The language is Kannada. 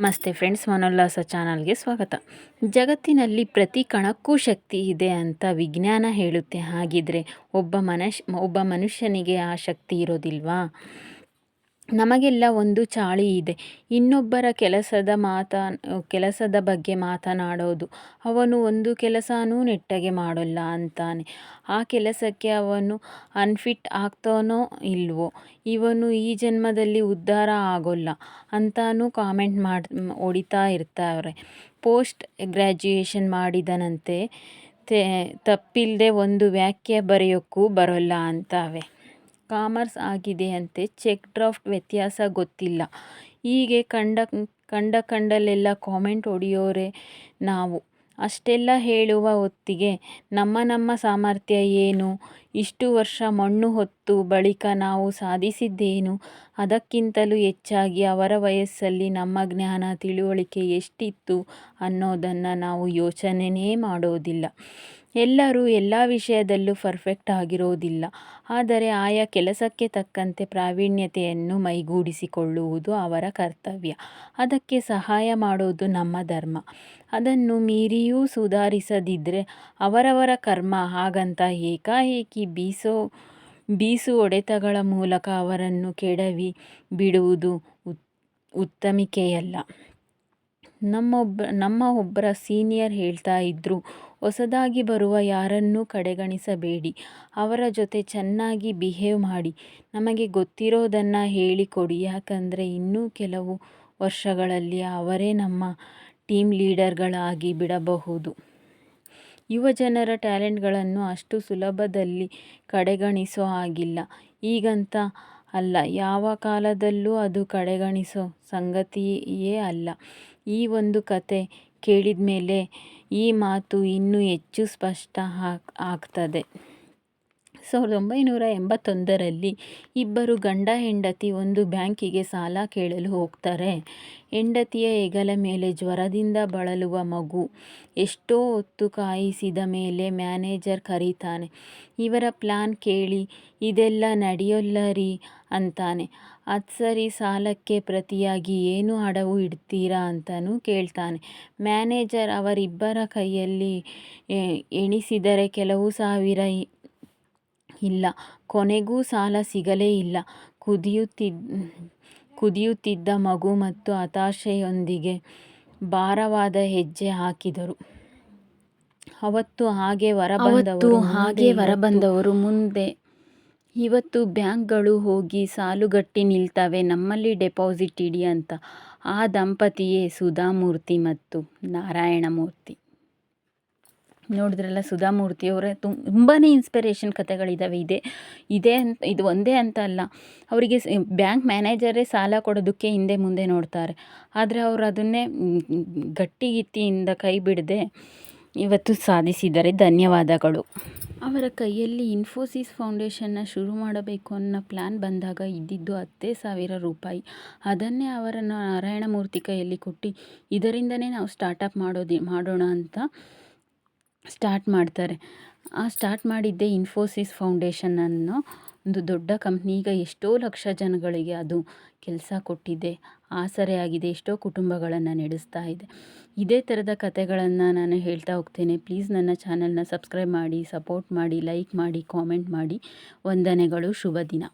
ನಮಸ್ತೆ ಫ್ರೆಂಡ್ಸ್, ಮನೋಲ್ಲಾಸ ಚಾನಲ್ಗೆ ಸ್ವಾಗತ. ಜಗತ್ತಿನಲ್ಲಿ ಪ್ರತಿ ಕಣಕ್ಕೂ ಶಕ್ತಿ ಇದೆ ಅಂತ ವಿಜ್ಞಾನ ಹೇಳುತ್ತೆ. ಹಾಗಿದ್ರೆ ಒಬ್ಬ ಮನಶ್ ಒಬ್ಬ ಮನುಷ್ಯನಿಗೆ ಆ ಶಕ್ತಿ ಇರೋದಿಲ್ವಾ? ನಮಗೆಲ್ಲ ಒಂದು ಚಾಳಿ ಇದೆ. ಇನ್ನೊಬ್ಬರ ಕೆಲಸದ ಮಾತಾ, ಕೆಲಸದ ಬಗ್ಗೆ ಮಾತನಾಡೋದು, ಅವನು ಒಂದು ಕೆಲಸನೂ ನೆಟ್ಟಗೆ ಮಾಡೋಲ್ಲ ಅಂತಾನೆ. ಆ ಕೆಲಸಕ್ಕೆ ಅವನು ಅನ್ಫಿಟ್ ಆಗ್ತಾನೋ ಇಲ್ವೋ, ಇವನು ಈ ಜನ್ಮದಲ್ಲಿ ಉದ್ಧಾರ ಆಗೋಲ್ಲ ಅಂತಾನೂ ಕಾಮೆಂಟ್ ಮಾಡಿ ಹೊಡಿತಾ ಇರ್ತಾರೆ. ಪೋಸ್ಟ್ ಗ್ರ್ಯಾಜುಯೇಷನ್ ಮಾಡಿದನಂತೆ ತಪ್ಪಿಲ್ಲದೆ ಒಂದು ವಾಕ್ಯ ಬರೆಯೋಕ್ಕೂ ಬರೋಲ್ಲ ಅಂತಾವೆ. ಕಾಮರ್ಸ್ ಆಗಿದೆಯಂತೆ ಚೆಕ್ ಡ್ರಾಫ್ಟ್ ವ್ಯತ್ಯಾಸ ಗೊತ್ತಿಲ್ಲ. ಹೀಗೆ ಕಂಡ ಕಂಡ ಕಂಡಲ್ಲೆಲ್ಲ ಕಾಮೆಂಟ್ ಹೊಡೆಯೋರೆ ನಾವು. ಅಷ್ಟೆಲ್ಲ ಹೇಳುವ ಹೊತ್ತಿಗೆ ನಮ್ಮ ನಮ್ಮ ಸಾಮರ್ಥ್ಯ ಏನು? ಇಷ್ಟು ವರ್ಷ ಮಣ್ಣು ಹೊತ್ತು ಬಳಿಕ ನಾವು ಸಾಧಿಸಿದ್ದೇನು? ಅದಕ್ಕಿಂತಲೂ ಹೆಚ್ಚಾಗಿ ಅವರ ವಯಸ್ಸಲ್ಲಿ ನಮ್ಮ ಜ್ಞಾನ ತಿಳುವಳಿಕೆ ಎಷ್ಟಿತ್ತು ಅನ್ನೋದನ್ನು ನಾವು ಯೋಚನೆನೇ ಮಾಡೋದಿಲ್ಲ. ಎಲ್ಲರೂ ಎಲ್ಲ ವಿಷಯದಲ್ಲೂ ಪರ್ಫೆಕ್ಟ್ ಆಗಿರೋದಿಲ್ಲ. ಆದರೆ ಆಯಾ ಕೆಲಸಕ್ಕೆ ತಕ್ಕಂತೆ ಪ್ರಾವೀಣ್ಯತೆಯನ್ನು ಮೈಗೂಡಿಸಿಕೊಳ್ಳುವುದು ಅವರ ಕರ್ತವ್ಯ. ಅದಕ್ಕೆ ಸಹಾಯ ಮಾಡೋದು ನಮ್ಮ ಧರ್ಮ. ಅದನ್ನು ಮೀರಿಯೂ ಸುಧಾರಿಸದಿದ್ದರೆ ಅವರವರ ಕರ್ಮ ಹಾಗಂತ ಏಕಾಏಕಿ ಬೀಸೋ, ಬೀಸು ಒಡೆತಗಳ ಮೂಲಕ ಅವರನ್ನು ಕೆಡವಿ ಬಿಡುವುದು ಉತ್ತಮಿಕೆಯಲ್ಲ. ನಮ್ಮೊಬ್ಬ, ನಮ್ಮ ಒಬ್ಬರ ಸೀನಿಯರ್ ಹೇಳ್ತಾ ಇದ್ರು ಹೊಸದಾಗಿ ಬರುವ ಯಾರನ್ನೂ ಕಡೆಗಣಿಸಬೇಡಿ. ಅವರ ಜೊತೆ ಚೆನ್ನಾಗಿ ಬಿಹೇವ್ ಮಾಡಿ. ನಮಗೆ ಗೊತ್ತಿರೋದನ್ನು ಹೇಳಿಕೊಡಿ. ಯಾಕಂದರೆ ಇನ್ನೂ ಕೆಲವು ವರ್ಷಗಳಲ್ಲಿ ಅವರೇ ನಮ್ಮ ಟೀಮ್ ಲೀಡರ್ಗಳಾಗಿ ಬಿಡಬಹುದು. ಯುವಜನರ ಟ್ಯಾಲೆಂಟ್ಗಳನ್ನು ಅಷ್ಟು ಸುಲಭದಲ್ಲಿ ಕಡೆಗಣಿಸೋ ಹಾಗಿಲ್ಲ. ಈಗಂತ ಅಲ್ಲ. ಯಾವ ಕಾಲದಲ್ಲೂ ಅದು ಕಡೆಗಣಿಸೋ ಸಂಗತಿಯೇ ಅಲ್ಲ. ಈ ಒಂದು ಕತೆ ಕೇಳಿದ ಮೇಲೆ ಈ ಮಾತು ಇನ್ನೂ ಹೆಚ್ಚು ಸ್ಪಷ್ಟ ಆಗ್ತದೆ. ಸಾವಿರದ ಒಂಬೈನೂರ ಎಂಬತ್ತೊಂದರಲ್ಲಿ ಇಬ್ಬರು ಗಂಡ ಹೆಂಡತಿ ಒಂದು ಬ್ಯಾಂಕಿಗೆ ಸಾಲ ಕೇಳಲು ಹೋಗ್ತಾರೆ. ಹೆಂಡತಿಯ ಹೆಗಲ ಮೇಲೆ ಜ್ವರದಿಂದ ಬಳಲುವ ಮಗು. ಎಷ್ಟೋ ಹೊತ್ತು ಕಾಯಿಸಿದ ಮೇಲೆ ಮ್ಯಾನೇಜರ್ ಕರೀತಾನೆ, ಇವರ ಪ್ಲ್ಯಾನ್ ಕೇಳಿ, ಇದೆಲ್ಲ ನಡೆಯೋಲ್ಲ ರೀ, ಅಂತಾನೆ. ಅದು ಸರಿ ಸಾಲಕ್ಕೆ ಪ್ರತಿಯಾಗಿ ಏನು ಅಡವು ಇಡ್ತೀರಾ ಅಂತಲೂ ಕೇಳ್ತಾನೆ. ಮ್ಯಾನೇಜರ್ ಅವರಿಬ್ಬರ ಕೈಯಲ್ಲಿ ಎಣಿಸಿದರೆ ಕೆಲವು ಸಾವಿರ ಇಲ್ಲ. ಕೊನೆಗೂ ಸಾಲ ಸಿಗಲೇ ಇಲ್ಲ. ಕುದಿಯುತ್ತಿದ್ದ ಕುದಿಯುತ್ತಿದ್ದ ಮಗು ಮತ್ತು ಹತಾಶೆಯೊಂದಿಗೆ ಭಾರವಾದ ಹೆಜ್ಜೆ ಹಾಕಿದರು. ಅವತ್ತು ಹಾಗೆ ಹೊರಬಂದವರು ಹಾಗೆ ಹೊರಬಂದವರು ಮುಂದೆ ಇವತ್ತು ಬ್ಯಾಂಕ್ಗಳು ಹೋಗಿ ಸಾಲುಗಟ್ಟಿ ನಿಲ್ತವೆ, ನಮ್ಮಲ್ಲಿ ಡೆಪಾಸಿಟ್ ಇಡಿ ಅಂತ. ಆ ದಂಪತಿಯೇ ಸುಧಾಮೂರ್ತಿ ಮತ್ತು ನಾರಾಯಣಮೂರ್ತಿ. ನೋಡಿದ್ರಲ್ಲ ಸುಧಾಮೂರ್ತಿಯವರೇ ತುಂಬಾ ಇನ್ಸ್ಪಿರೇಷನ್ ಕಥೆಗಳಿದ್ದಾವೆ ಇದೆ, ಇದೇ ಅಂತ, ಇದು ಒಂದೇ ಅಂತ ಅಲ್ಲ. ಅವರಿಗೆ ಬ್ಯಾಂಕ್ ಮ್ಯಾನೇಜರೇ ಸಾಲ ಕೊಡೋದಕ್ಕೆ ಹಿಂದೆ ಮುಂದೆ ನೋಡ್ತಾರೆ. ಆದರೆ ಅವರು ಅದನ್ನೇ ಗಟ್ಟಿಗಿತ್ತಿಯಿಂದ ಕೈ ಬಿಡದೆ ಇವತ್ತು ಸಾಧಿಸಿದ್ದಾರೆ. ಧನ್ಯವಾದಗಳು. ಅವರ ಕೈಯಲ್ಲಿ ಇನ್ಫೋಸಿಸ್ ಫೌಂಡೇಶನ್ನ ಶುರು ಮಾಡಬೇಕು ಅನ್ನೋ ಪ್ಲ್ಯಾನ್ ಬಂದಾಗ ಇದ್ದಿದ್ದು ಹತ್ತೇ ಸಾವಿರ ರೂಪಾಯಿ. ಅದನ್ನೇ ಅವರ ನಾರಾಯಣಮೂರ್ತಿ ಕೈಯಲ್ಲಿ ಕೊಟ್ಟು, ಇದರಿಂದನೇ ನಾವು ಸ್ಟಾರ್ಟಪ್ ಮಾಡೋದು, ಮಾಡೋಣ ಅಂತ ಸ್ಟಾರ್ಟ್ ಮಾಡ್ತಾರೆ. ಆ ಸ್ಟಾರ್ಟ್ ಮಾಡಿದ್ದೆ ಇನ್ಫೋಸಿಸ್ ಫೌಂಡೇಶನನ್ನು ಒಂದು ದೊಡ್ಡ ಕಂಪ್ನಿ, ಈಗ ಎಷ್ಟೋ ಲಕ್ಷ ಜನಗಳಿಗೆ ಅದು ಕೆಲಸ ಕೊಟ್ಟಿದೆ ಆಸರೆಯಾಗಿದೆ ಎಷ್ಟೋ ಕುಟುಂಬಗಳನ್ನು ನಡೆಸ್ತಾ ಇದೆ. ಇದೇ ಥರದ ಕಥೆಗಳನ್ನು ನಾನು ಹೇಳ್ತಾ ಹೋಗ್ತೇನೆ. ಪ್ಲೀಸ್ ನನ್ನ ಚಾನಲ್ನ ಸಬ್ಸ್ಕ್ರೈಬ್ ಮಾಡಿ, ಸಪೋರ್ಟ್ ಮಾಡಿ, ಲೈಕ್ ಮಾಡಿ, ಕಾಮೆಂಟ್ ಮಾಡಿ. ವಂದನೆಗಳು, ಶುಭ ದಿನ.